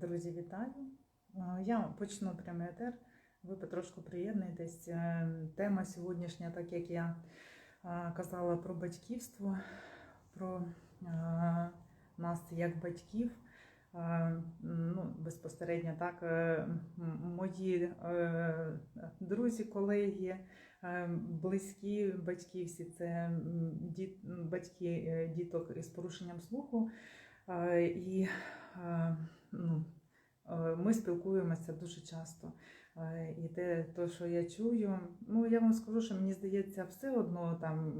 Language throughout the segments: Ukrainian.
Друзі, вітаю! Я почну прямий етер. Ви потрошку приєднуєтесь. Е, Тема сьогоднішня, так як я казала про батьківство, про нас як батьків. Ну, безпосередньо так, е, мої е, друзі, колеги, близькі батьки, всі це батьки діток із порушенням слуху. І ну, е, ми спілкуємося дуже часто. Е, І те, то, що я чую, ну я вам скажу, що мені здається, все одно там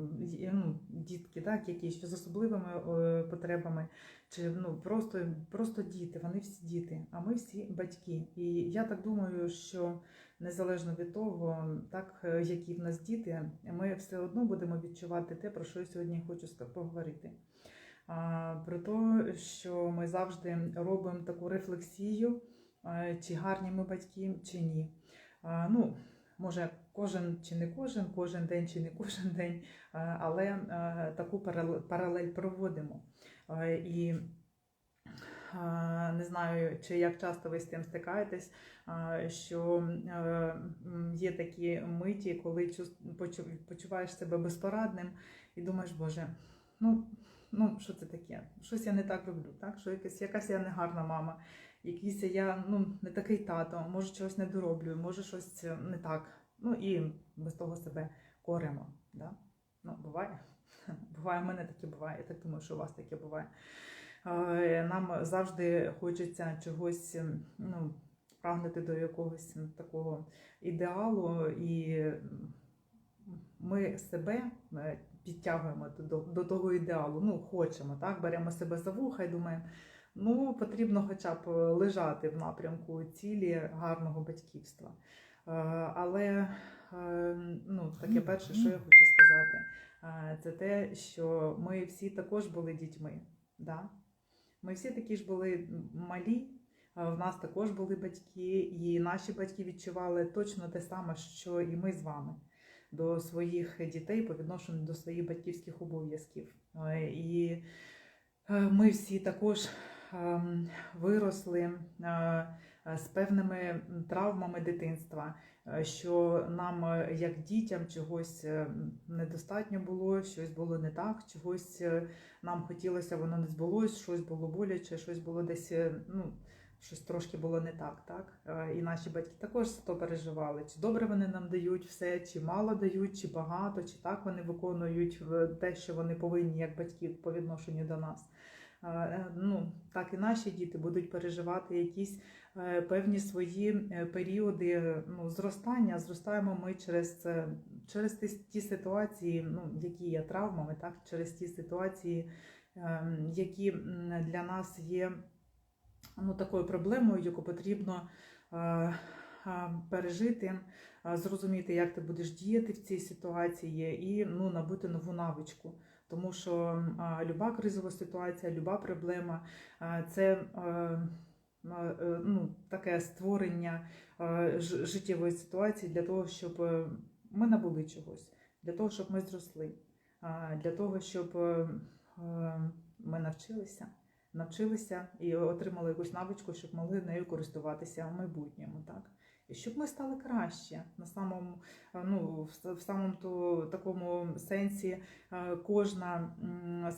ну, дітки, так, якісь що з особливими е, потребами, чи ну просто, просто діти, вони всі діти, а ми всі батьки. І я так думаю, що незалежно від того, так які в нас діти, ми все одно будемо відчувати те, про що я сьогодні хочу поговорити. Про те, що ми завжди робимо таку рефлексію, чи гарні ми батьки, чи ні. Ну, може, кожен чи не кожен, кожен день чи не кожен день, але таку паралель проводимо. І не знаю, чи як часто ви з тим стикаєтесь, що є такі миті, коли почуваєш себе безпорадним і думаєш, Боже, ну, ну що це таке? Щось я не так роблю, так? Що якась, якась я негарна мама, якийсь я ну, не такий тато, може чогось не дороблюю, може щось е, не так. Ну і без того себе коримо. Да? Ну, буває. Буває, в мене таке буває. Я так думаю, що у вас таке буває. Е, Нам завжди хочеться чогось, ем, ну, прагнути до якогось такого ідеалу, і ми себе е, підтягуємо до, до того ідеалу. Ну, хочемо, так, беремо себе за вуха і думаємо, ну, потрібно хоча б лежати в напрямку цілі гарного батьківства. Е, Але е, ну, таке перше, що я хочу сказати, е, це те, що ми всі також були дітьми. Да? Ми всі такі ж були малі, е, в нас також були батьки, і наші батьки відчували точно те саме, що і ми з вами до своїх дітей по відношенню до своїх батьківських обов'язків. Е, І е, ми всі також ем, виросли е, з певними травмами дитинства, що нам, як дітям, чогось недостатньо було, щось було не так, чогось нам хотілося, воно не збулось, щось було боляче, щось було десь. ну, Щось трошки було не так, так? Е, І наші батьки також то переживали, чи добре вони нам дають все, чи мало дають, чи багато, чи так вони виконують в- те, що вони повинні як батьки по відношенню до нас. Е, е, Ну, так і наші діти будуть переживати якісь е, певні свої е, періоди е, ну, зростання. Зростаємо ми через, це- через ті ситуації, ну, які є травмами, так? через ті ситуації, ем, які для нас є ну, такою проблемою, яку потрібно е, е, пережити, е, зрозуміти, як ти будеш діяти в цій ситуації, і ну, набути нову навичку. Тому що люба кризова ситуація, люба проблема це ну, таке створення життєвої ситуації для того, щоб ми набули чогось, для того, щоб ми зросли, для того, щоб ми навчилися навчилися і отримали якусь навичку, щоб могли нею користуватися в майбутньому, так? І щоб ми стали краще на самому, е, ну, в самому то, такому сенсі е, кожна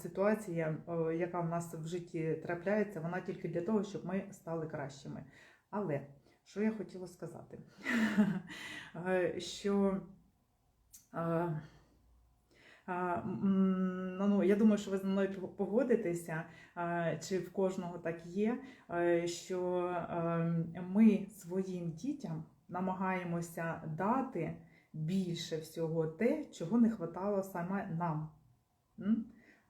ситуація, е, яка в нас в житті трапляється, вона тільки для того, щоб ми стали кращими. Але що я хотіла сказати? Що ну, я думаю, що ви зі мною погодитеся, чи в кожного так є, е, що е, ми своїм дітям намагаємося дати більше всього те, чого не вистачало саме нам.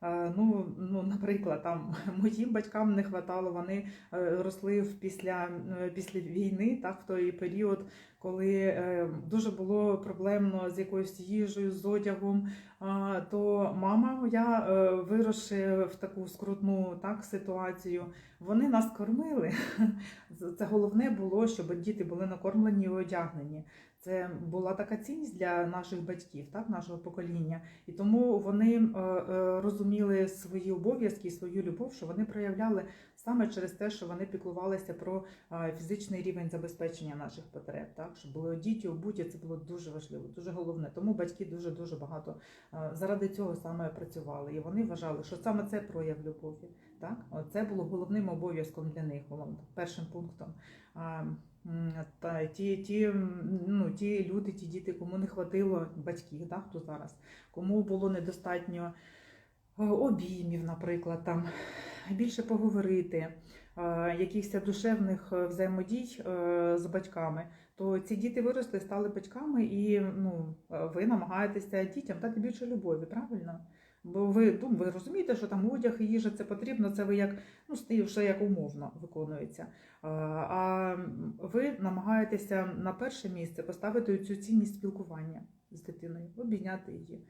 Е, Ну, ну, наприклад, там моїм батькам не вистачало, вони е, росли в після, е, після війни, так, в той період, коли дуже було проблемно з якоюсь їжею, з одягом, то мама моя, виросши в таку скрутну так, ситуацію, вони нас кормили. Це головне було, щоб діти були накормлені і одягнені. Це була така цінність для наших батьків, так, нашого покоління. І тому вони е, е, розуміли свої обов'язки свою любов, що вони проявляли саме через те, що вони піклувалися про е, фізичний рівень забезпечення наших потреб. Так, щоб були одіті, обуті, це було дуже важливо, дуже головне. Тому батьки дуже дуже багато заради цього саме працювали. І вони вважали, що саме це прояв любові. Так, це було головним обов'язком для них, першим пунктом. Та ті, ті, ну, ті люди, ті діти, кому не хватило батьків, так, хто зараз, кому було недостатньо е, обіймів, наприклад, там більше поговорити, е, якихось душевних е, взаємодій з батьками, то ці діти виросли, стали батьками, і ну, ви намагаєтеся дітям дати більше любові, правильно? Бо ви, ну, ви розумієте, що там одяг і їжа це потрібно, це ви як ну, стає як умовно виконується. А, ви намагаєтеся на перше місце поставити цю цінність спілкування з дитиною, обійняти її,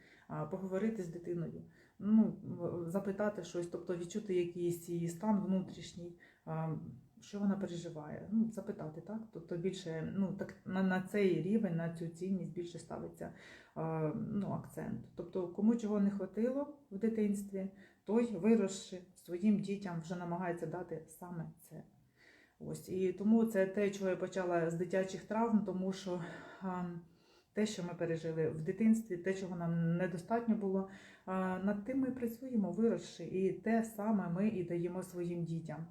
поговорити з дитиною, ну, запитати щось, тобто відчути якийсь її стан внутрішній, що вона переживає. Ну, запитати, так? Тобто більше ну, так, на, на цей рівень, на цю цінність більше ставиться а, ну, акцент. Тобто, кому чого не хватило в дитинстві, той виросши своїм дітям вже намагається дати саме це. Ось і тому це те, чого я почала з дитячих травм, тому що а, те, що ми пережили в дитинстві, те, чого нам недостатньо було, над тим ми працюємо, виросши, і те саме ми і даємо своїм дітям.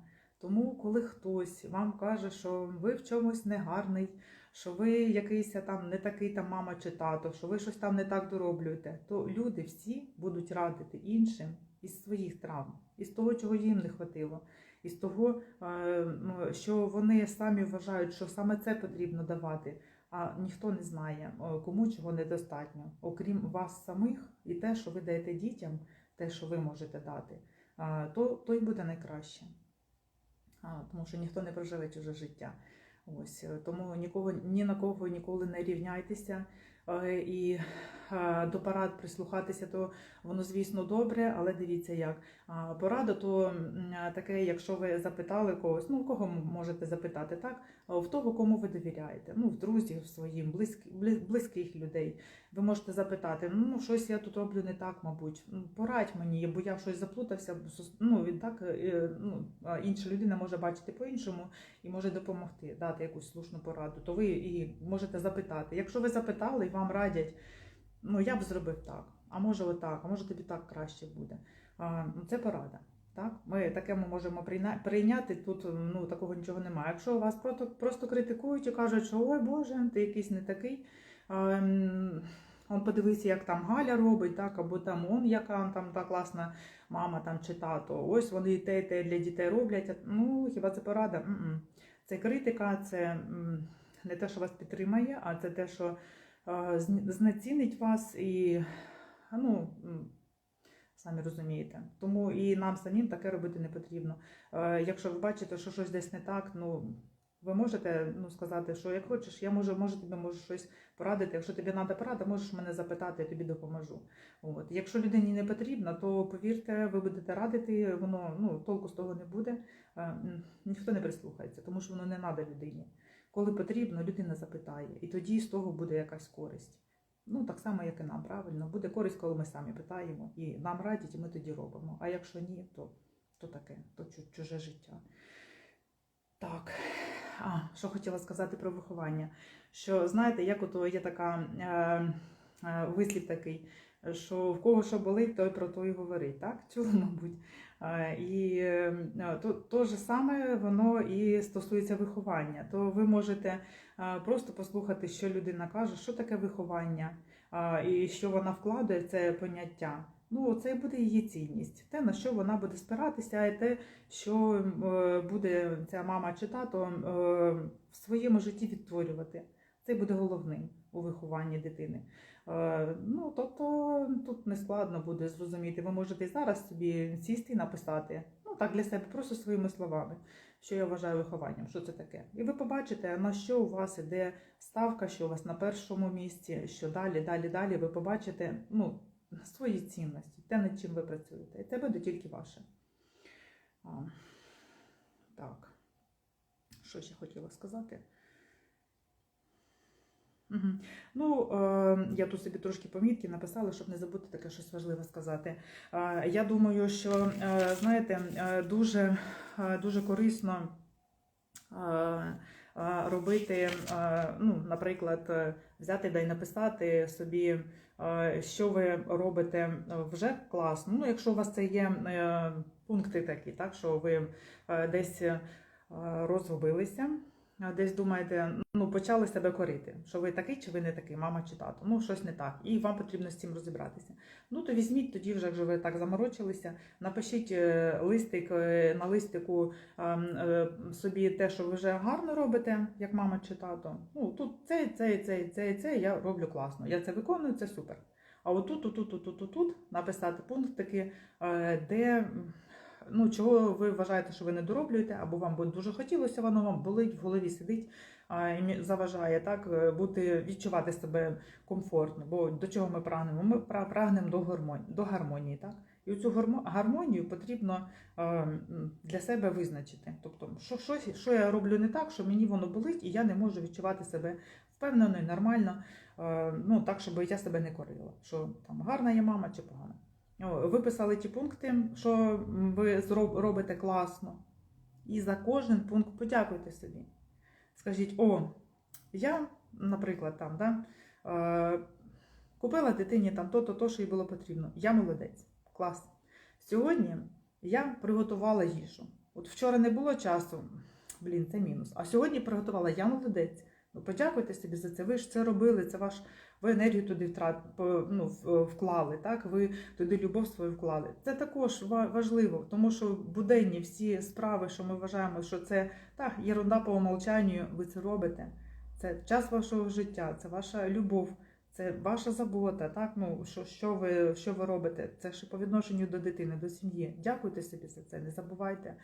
Тому, коли хтось вам каже, що ви в чомусь негарний, що ви якийсь там не такий там мама чи тато, що ви щось там не так дороблюєте, то люди всі будуть радити іншим із своїх травм, із того, чого їм не хватило, із того, е, ну, що вони самі вважають, що саме це потрібно давати. А ніхто не знає, кому чого недостатньо, окрім вас самих, і те, що ви даєте дітям, те, що ви можете дати, то, то й буде найкраще. Тому що ніхто не проживе чуже життя. Ось е, тому нікого ні на кого ніколи не рівняйтеся. Е, І до порад прислухатися, то воно, звісно, добре, але дивіться як. Порада, то е, таке, якщо ви запитали когось, ну кого можете запитати, так? В того, кому ви довіряєте, ну, в друзів своїм, близьких, близьких людей. Ви можете запитати, ну щось я тут роблю не так, мабуть. Ну, Порадь мені, бо я щось заплутався. Ну, він так, е, ну, інша людина може бачити по-іншому і може допомогти, дати якусь слушну пораду. То ви і можете запитати. Якщо ви запитали і вам радять, ну я б зробив так, а може отак, а може тобі так краще буде. А, ну, це порада. Так, ми таке ми можемо прийняти. Тут ну такого нічого немає. Якщо вас просто, просто критикують і кажуть, що ой Боже, ти якийсь не такий. Ем, Он подивися, як там Галя робить, так, або там он, яка там та класна мама там чи тато. Ось вони і те, і те для дітей роблять. Ну, хіба це порада? М-м. Це критика, це м, не те, що вас підтримає, а це те, що знецінить вас і ну, самі розумієте. Тому і нам самим таке робити не потрібно. Якщо ви бачите, що щось десь не так, ну. Ви можете ну, сказати, що як хочеш, я можу, може тобі можу щось порадити. Якщо тобі треба порада, можеш мене запитати, я тобі допоможу. От. Якщо людині не потрібно, то повірте, ви будете радити, воно ну, толку з того не буде. Ніхто не прислухається, тому що воно не треба людині. Коли потрібно, людина запитає, і тоді з того буде якась користь. Ну, так само, як і нам, правильно. Буде користь, коли ми самі питаємо, і нам радять, і ми тоді робимо. А якщо ні, то, то таке, то чуже життя. Так, а, що хотіла сказати про виховання. Що знаєте, як ото є така е, е, вислів такий, що в кого що болить, той про то і говорить. Так? Чули, мабуть. І е, то, то же саме воно і стосується виховання. То ви можете просто послухати, що людина каже, що таке виховання, і що вона вкладає в це поняття. Ну, це і буде її цінність. Те, на що вона буде спиратися, і те, що е, буде ця мама чи тато е, в своєму житті відтворювати. Це буде головним у вихованні дитини. Е, Ну, тобто тут не складно буде зрозуміти. Ви можете і зараз собі сісти і написати. Ну, так для себе, просто своїми словами, що я вважаю вихованням, що це таке. І ви побачите, на що у вас іде ставка, що у вас на першому місці, що далі, далі, далі. Ви побачите ну, свої цінності, те, над чим ви працюєте. І це буде тільки ваше. Так. Що ще хотіла сказати? Угу. Ну, е, я тут собі трошки помітки написала, щоб не забути таке щось важливе сказати. Е, я думаю, що, е, знаєте, дуже, дуже корисно робити, ну, наприклад, взяти да й написати собі, що ви робите вже класно. Ну, якщо у вас це є пункти такі, так, що ви десь розгубилися. Десь думаєте, ну почали себе корити, що ви такий чи ви не такий, мама чи тато. Ну щось не так, і вам потрібно з цим розібратися. Ну то візьміть тоді, вже якщо ви так заморочилися, напишіть е, листик е, на листику ем, е, собі те, що ви вже гарно робите, як мама чи тато. Ну тут це, це, це, це, це я роблю класно. Я це виконую, це супер. А отут, тут, тут, тут, тут, тут написати пунктики, де ну, чого ви вважаєте, що ви не дороблюєте, або вам дуже хотілося, воно вам болить, в голові сидить і заважає так е, бути, відчувати себе комфортно. Бо до чого ми прагнемо? Ми прагнемо до гармонії, до гармонії, так? І цю гармонію потрібно для себе визначити. Тобто, що, що, що я роблю не так, що мені воно болить, і я не можу відчувати себе впевнено і нормально, ну так, щоб я себе не корила. Що там гарна я мама чи погана. Виписали ті пункти, що ви робите класно. І за кожен пункт подякуйте собі. Скажіть, о, я, наприклад, там, да, е, купила дитині там то-то, то, що їй було потрібно. Я молодець. Клас. Сьогодні я приготувала їжу. От вчора не було часу, блін, це мінус. А сьогодні приготувала я молодець. Ну, подякуйте собі за це. Ви ж це робили, це ваш, ви енергію туди втрат, ну, вклали, так? ви туди любов свою вклали. Це також важливо, тому що буденні всі справи, що ми вважаємо, що це так, єрунда по умолчанню, ви це робите. Це час вашого життя, це ваша любов, це ваша забота. Так? Ну, що, що, ви, що ви робите? Це ж по відношенню до дитини, до сім'ї. Дякуйте собі за це, не забувайте.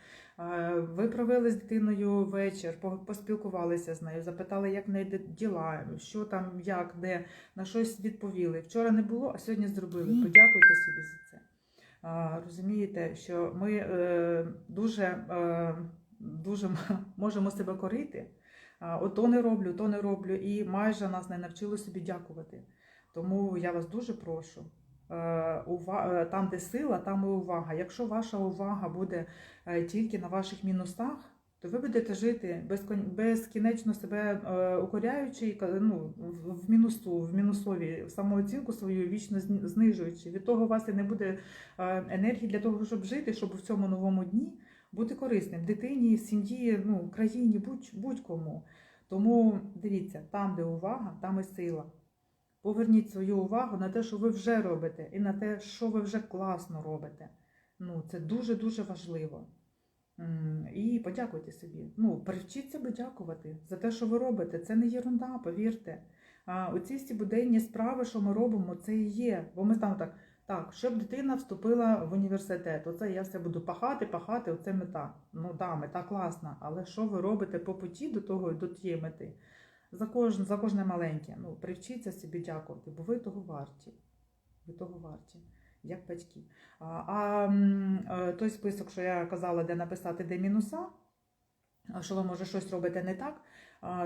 Ви провели з дитиною вечір, по- поспілкувалися з нею, запитали, як в неї діла, що там, як, де, на щось відповіли. Вчора не було, а сьогодні зробили. Подякуйте собі за це. Розумієте, що ми е, дуже, е, дуже можемо себе корити. А, От то не роблю, то не роблю, і майже нас не навчили собі дякувати. Тому я вас дуже прошу. е, е, Там, де сила, там і увага. Якщо ваша увага буде е, тільки на ваших мінусах, то ви будете жити безкінечно себе укоряючи, ну, в- мінусу, в мінусові самооцінку свою вічно знижуючи. Від того у вас і не буде енергії для того, щоб жити, щоб в цьому новому дні бути корисним дитині, сім'ї, ну, країні, будь, будь-кому. Тому дивіться, там, де увага, там і сила. Поверніть свою увагу на те, що ви вже робите, і на те, що ви вже класно робите. Ну, це дуже-дуже важливо. І подякуйте собі. Ну, привчіть себе дякувати за те, що ви робите. Це не єрунда, повірте. А оці всі буденні справи, що ми робимо, це і є. Бо ми там так, так, щоб дитина вступила в університет, оце я все буду пахати, пахати, оце мета. Ну так, мета класна, але що ви робите по путі до того, до тієї мети? За кожне, за кожне маленьке. Ну, привчіться собі дякувати, бо ви того варті. Ви того варті, як батьки. А, а е, той список, що я казала, де написати, де мінуса, що ви може щось робите не так,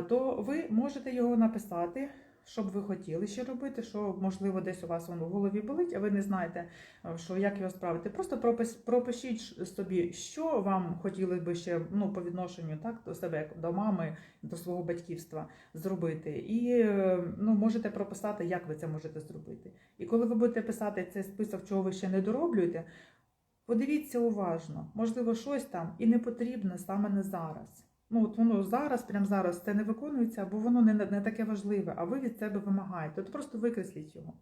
то ви можете його написати, що б ви хотіли ще робити, що можливо десь у вас воно в голові болить, а ви не знаєте, що як його справити. Просто пропишіть собі, що вам хотіли би ще ну, по відношенню так, до себе, як до мами, до свого батьківства зробити. І е, ну, можете прописати, як ви це можете зробити. І коли ви будете писати цей список, чого ви ще не дороблюєте, подивіться уважно, можливо, щось там і не потрібно саме не зараз. Ну, от воно зараз, прямо зараз це не виконується, або воно не, не таке важливе, а ви від себе вимагаєте. От просто викресліть його.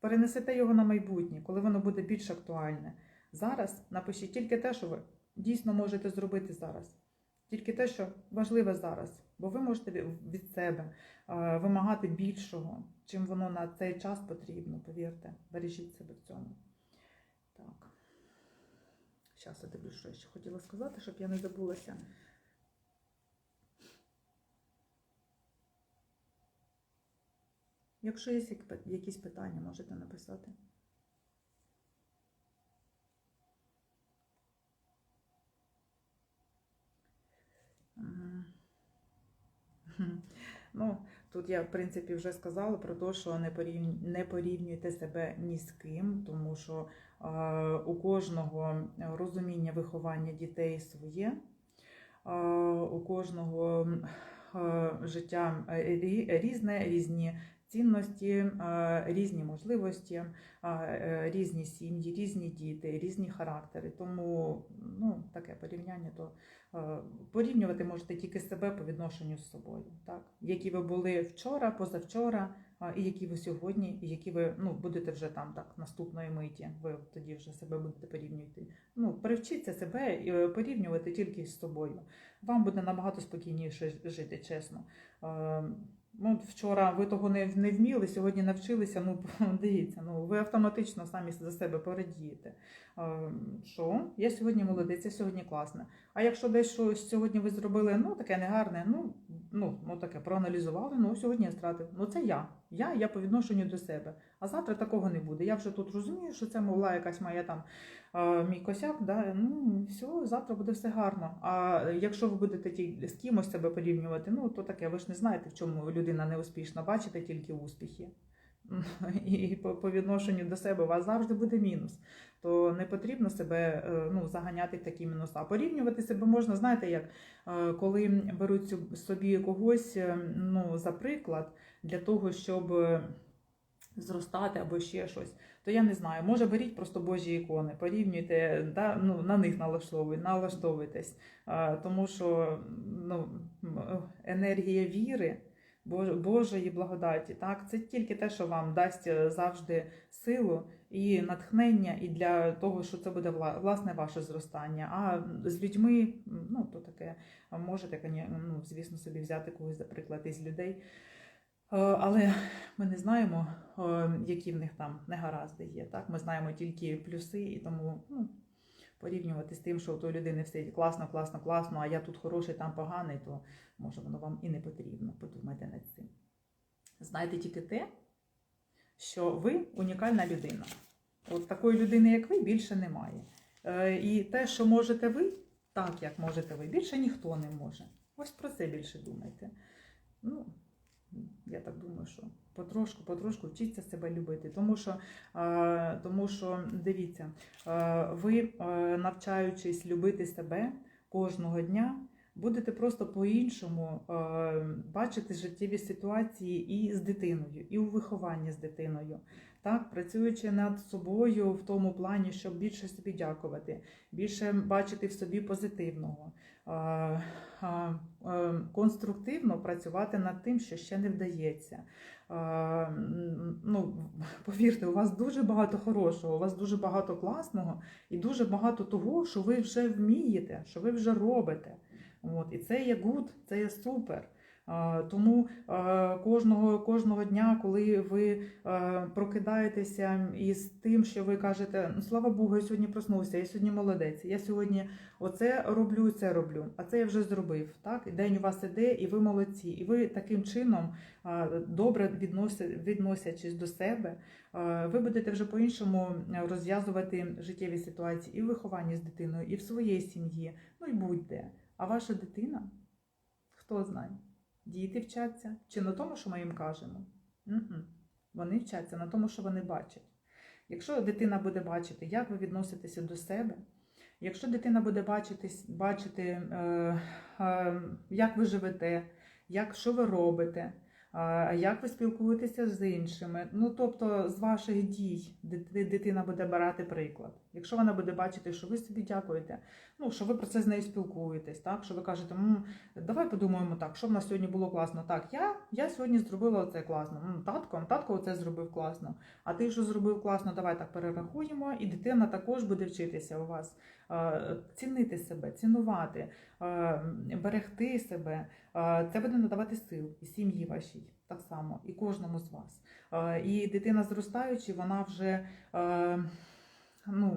Перенесете його на майбутнє, коли воно буде більш актуальне. Зараз напишіть тільки те, що ви дійсно можете зробити зараз. Тільки те, що важливе зараз, бо ви можете від- себе е, вимагати більшого, чим воно на цей час потрібно, повірте. Бережіть себе в цьому. Так. Зараз я дивлюсь, що я ще хотіла сказати, щоб я не забулася. Якщо є якісь питання, можете написати. Ну, тут я, в принципі, вже сказала про те, що не порівнюйте, не порівнюйте себе ні з ким, тому що е, у кожного розуміння виховання дітей своє, е, у кожного е, життя різне, різні цінності, е, різні можливості, е, е, різні сім'ї, різні діти, різні характери. Тому ну, таке порівняння то. Порівнювати можете тільки себе по відношенню з собою, так? Які ви були вчора, позавчора, і які ви сьогодні, і які ви ну, будете вже там так наступної миті. Ви тоді вже себе будете порівнювати. Ну, привчіться себе порівнювати тільки з собою. Вам буде набагато спокійніше жити, чесно. Ну, вчора ви того не, не вміли, сьогодні навчилися. Ну, дивіться, ну ви автоматично самі за себе порадієте. Що я сьогодні молодець, я сьогодні класна. А якщо десь сьогодні ви зробили, ну таке негарне, ну, ну, ну таке проаналізували, ну сьогодні я стратив. Ну це я. Я, я по відношенню до себе. А завтра такого не буде. Я вже тут розумію, що це мовла якась моя там мій косяк, да, ну все, завтра буде все гарно. А якщо ви будете ті, з кимось себе порівнювати, ну то таке, ви ж не знаєте, в чому людина неуспішна, бачите тільки успіхи. І по, по відношенню до себе у вас завжди буде мінус. То не потрібно себе е, ну, заганяти в такі мінуса. Порівнювати себе можна, знаєте, як е, коли беруть собі когось е, ну, за приклад для того, щоб е, зростати або ще щось, то я не знаю. Може, беріть просто Божі ікони, порівнюйте, да, ну, на них налаштовуйте, налаштовуйтесь. Тому що ну, е, енергія віри. Бож- Божої благодаті, так це тільки те, що вам дасть е, завжди силу і натхнення, і для того, що це буде вла- власне ваше зростання. А з людьми, ну то таке можете, ну, звісно, собі взяти когось за приклад із людей. Е, Але ми не знаємо, е, які в них там негаразди є. Так, ми знаємо тільки плюси, і тому ну, порівнювати з тим, що у тої людини все класно, класно, класно, а я тут хороший, там поганий, то може воно вам і не потрібно. Подумайте над цим. Знайте тільки те, що ви унікальна людина. От такої людини, як ви, більше немає. Е, І те, що можете ви, так як можете ви, більше ніхто не може. Ось про це більше думайте. Ну, я так думаю, що потрошку, потрошку вчіться себе любити. Тому що, е, тому що дивіться, е, ви, е, навчаючись любити себе кожного дня, будете просто по-іншому бачити життєві ситуації і з дитиною, і у вихованні з дитиною. Так, працюючи над собою в тому плані, щоб більше собі дякувати, більше бачити в собі позитивного, конструктивно працювати над тим, що ще не вдається. Е, Ну, повірте, у вас дуже багато хорошого, у вас дуже багато класного і дуже багато того, що ви вже вмієте, що ви вже робите. От, і це є гуд, це є супер. Тому кожного, кожного дня, коли ви прокидаєтеся із тим, що ви кажете, ну слава Богу, я сьогодні проснувся, я сьогодні молодець, я сьогодні оце роблю, і це роблю, а це я вже зробив. Так, день у вас іде, і ви молодці. І ви таким чином добре відносячись до себе, ви будете вже по-іншому розв'язувати життєві ситуації і в вихованні з дитиною, і в своїй сім'ї, ну і будь-де. А ваша дитина, хто знає, діти вчаться чи на тому, що ми їм кажемо? М-м. Вони вчаться на тому, що вони бачать. Якщо дитина буде бачити, як ви відноситеся до себе, якщо дитина буде бачити, бачити е, е, як ви живете, як, що ви робите, а як ви спілкуєтеся з іншими? Ну тобто з ваших дій дитина буде брати приклад. Якщо вона буде бачити, що ви собі дякуєте, ну що ви про це з нею спілкуєтесь, так що ви кажете, «М, давай подумаємо так, що в нас сьогодні було класно. Так, я, я сьогодні зробила це класно. М, Татко, татко оце зробив класно. А ти що зробив класно, давай так перерахуємо, і дитина також буде вчитися у вас цінити себе, цінувати, берегти себе. Це буде надавати сил і сім'ї вашій так само, і кожному з вас. І дитина зростаючи, вона вже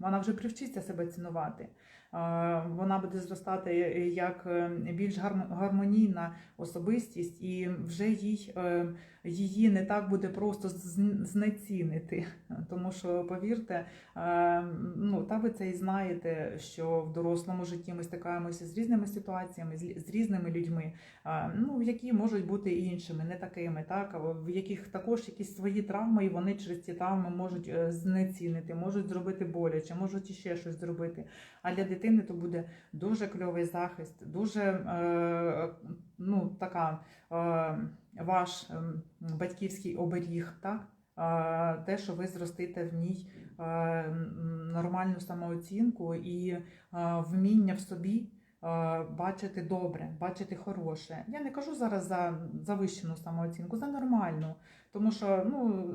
вона вже привчиться себе цінувати. Е, Вона буде зростати як е, більш гармонійна особистість, і вже їй, е, її не так буде просто знецінити. Тому що, повірте, е, ну, та ви це і знаєте, що в дорослому житті ми стикаємося з різними ситуаціями, з різними людьми, е, ну, які можуть бути іншими, не такими, так, в яких також якісь свої травми, і вони через ці травми можуть е, знецінити, можуть зробити боляче, можуть іще щось зробити. А для дитини то буде дуже кльовий захист, дуже е, ну, така е, ваш е, батьківський оберіг, так? Е, те, що ви зростите в ній е, нормальну самооцінку і е, вміння в собі. е, Бачити добре, бачити хороше. Я не кажу зараз за завищену самооцінку, за нормальну. Тому що ну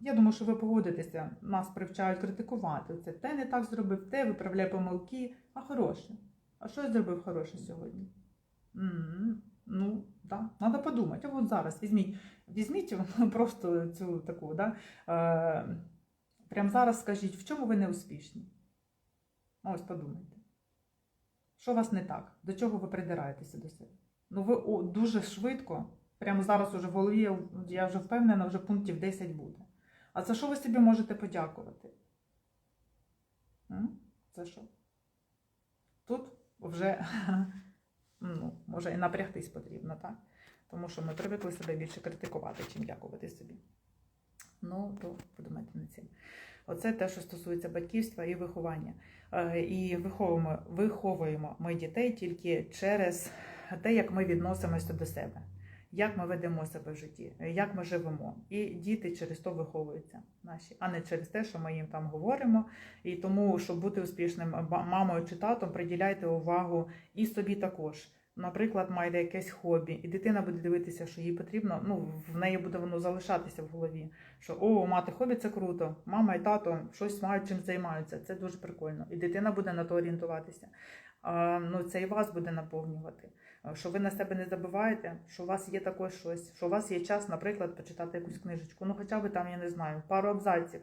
я думаю, що ви погодитеся, нас привчають критикувати. Це те не так зробив, те виправляє помилки, а хороше. А що я зробив хороше сьогодні? м Ну, так, треба подумати. А от зараз візьміть, візьміть просто цю таку, да, е, прямо зараз скажіть, в чому ви не успішні? Ось подумайте. Що у вас не так? До чого ви придираєтеся до себе? Ну, ви о, дуже швидко, прямо зараз уже в голові, я вже впевнена, вже пунктів 10 буде. А за що ви собі можете подякувати? За що? Тут вже ну, може і напрягтись потрібно, так? Тому що ми привикли себе більше критикувати, чим дякувати собі. Ну, то подумайте над цим. Оце те, що стосується батьківства і виховання. Е, І виховуємо, виховуємо ми дітей тільки через те, як ми відносимося до себе, як ми ведемо себе в житті, як ми живемо. І діти через то виховуються наші, а не через те, що ми їм там говоримо. І тому, щоб бути успішним мамою чи татом, приділяйте увагу і собі також. Наприклад, маєте якесь хобі, і дитина буде дивитися, що їй потрібно. Ну, в неї буде воно залишатися в голові. Що о, мати хобі це круто, мама і тато щось мають чим займаються. Це дуже прикольно. І дитина буде на то орієнтуватися. Ну, це і вас буде наповнювати. Що ви на себе не забуваєте, що у вас є також щось, що у вас є час, наприклад, почитати якусь книжечку. Ну, хоча б там, я не знаю, пару абзаців.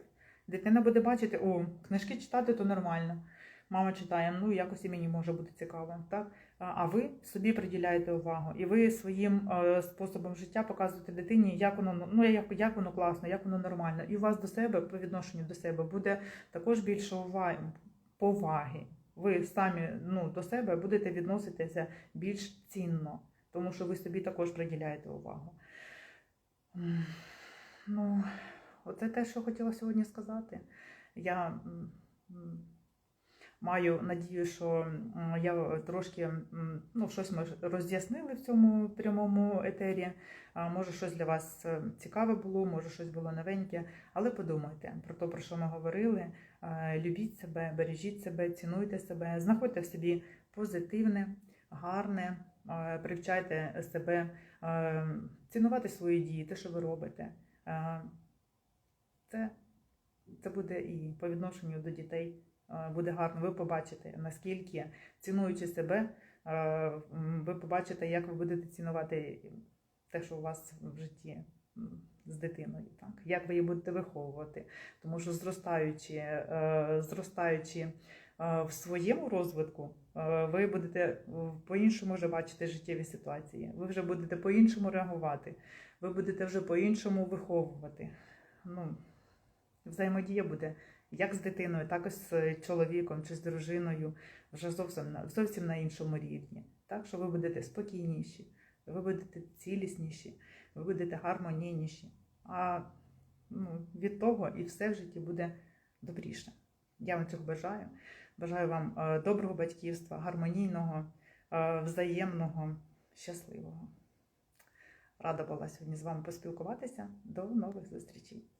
Дитина буде бачити, о, книжки читати то нормально. Мама читає, ну якось і мені може бути цікаво. Так? А ви собі приділяєте увагу, і ви своїм способом життя показуєте дитині, як воно ну як, як воно класно, як воно нормально. І у вас до себе, по відношенню до себе, буде також більше уваги, поваги. Ви самі ну, до себе будете відноситися більш цінно, тому що ви собі також приділяєте увагу. Ну, оце те, що хотіла сьогодні сказати. Я маю надію, що я трошки ну, щось ми роз'яснили в цьому прямому етері. Може, щось для вас е, цікаве було, може, щось було новеньке. Але подумайте про те, про що ми говорили. Е, Любіть себе, бережіть себе, цінуйте себе, знаходьте в собі позитивне, гарне, е, привчайте себе е, цінувати свої дії, те, що ви робите. Це, це буде і по відношенню до дітей буде гарно. Ви побачите, наскільки цінуючи себе, ви побачите, як ви будете цінувати те, що у вас в житті з дитиною, так як ви її будете виховувати. Тому що зростаючи, е, зростаючи е, в своєму розвитку, е, ви будете по-іншому вже бачити життєві ситуації. Ви вже будете по-іншому реагувати, ви будете вже по-іншому виховувати. Ну, взаємодія буде як з дитиною, так і з чоловіком чи з дружиною, вже зовсім на зовсім на іншому рівні. Так що ви будете спокійніші, ви будете цілісніші, ви будете гармонійніші. А ну, від того і все в житті буде добріше. Я вам цього бажаю. Бажаю вам е, доброго батьківства, гармонійного, е, взаємного, щасливого. Рада була сьогодні з вами поспілкуватися. До нових зустрічей!